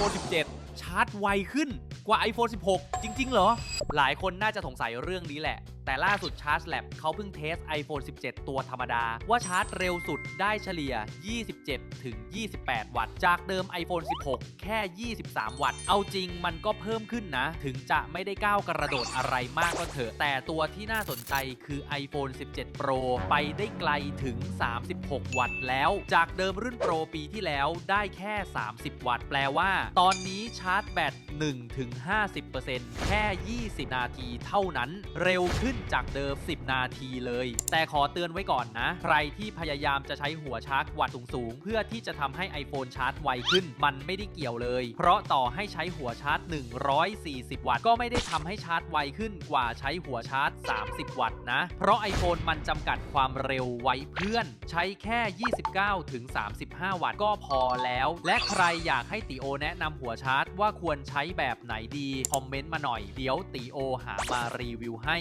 iPhone 17 ชาร์จไวขึ้นกว่า iPhone 16 จริง ๆ เหรอ หลายคนน่าจะสงสัยเรื่องนี้แหละแต่ล่าสุด Charge Lab เขาเพิ่งเทส iPhone 17 ตัวธรรมดา ว่าชาร์จเร็วสุดได้เฉลี่ย 27 ถึง 28 วัตต์ จากเดิม iPhone 16 แค่ 23 วัตต์ เอาจริงมันก็เพิ่มขึ้นนะ ถึงจะไม่ได้ก้าวกระโดดอะไรมากก็เถอะ แต่ตัวที่น่าสนใจคือ iPhone 17 Pro ไปได้ไกลถึง 36 วัตต์แล้ว จากเดิมรุ่น Pro ปีที่แล้วได้แค่ 30 วัตต์ แปลว่า ตอนนี้ชาร์จแบต1-50%แค่ 20 นาทีเท่านั้น เร็วขึ้นจากเดิม 10 นาทีเลย แต่ขอเตือนไว้ก่อนนะ ใครที่พยายามจะใช้หัวชาร์จวัตต์สูงๆ เพื่อที่จะทำให้ iPhone ชาร์จไวขึ้น มันไม่ได้เกี่ยวเลย เพราะต่อให้ใช้หัวชาร์จ 140 วัตต์ ก็ไม่ได้ทำให้ชาร์จไวขึ้นกว่าใช้หัวชาร์จ 30 วัตต์นะ เพราะ iPhone มันจำกัดความเร็วไว้เพื่อน ใช้แค่ 29 ถึง 35 วัตต์ก็พอแล้ว และใครอยากให้ติโอแนะนำหัวชาร์จว่าควรใช้แบบไหนดี คอมเมนต์มาหน่อย เดี๋ยวติโอหามารีวิวให้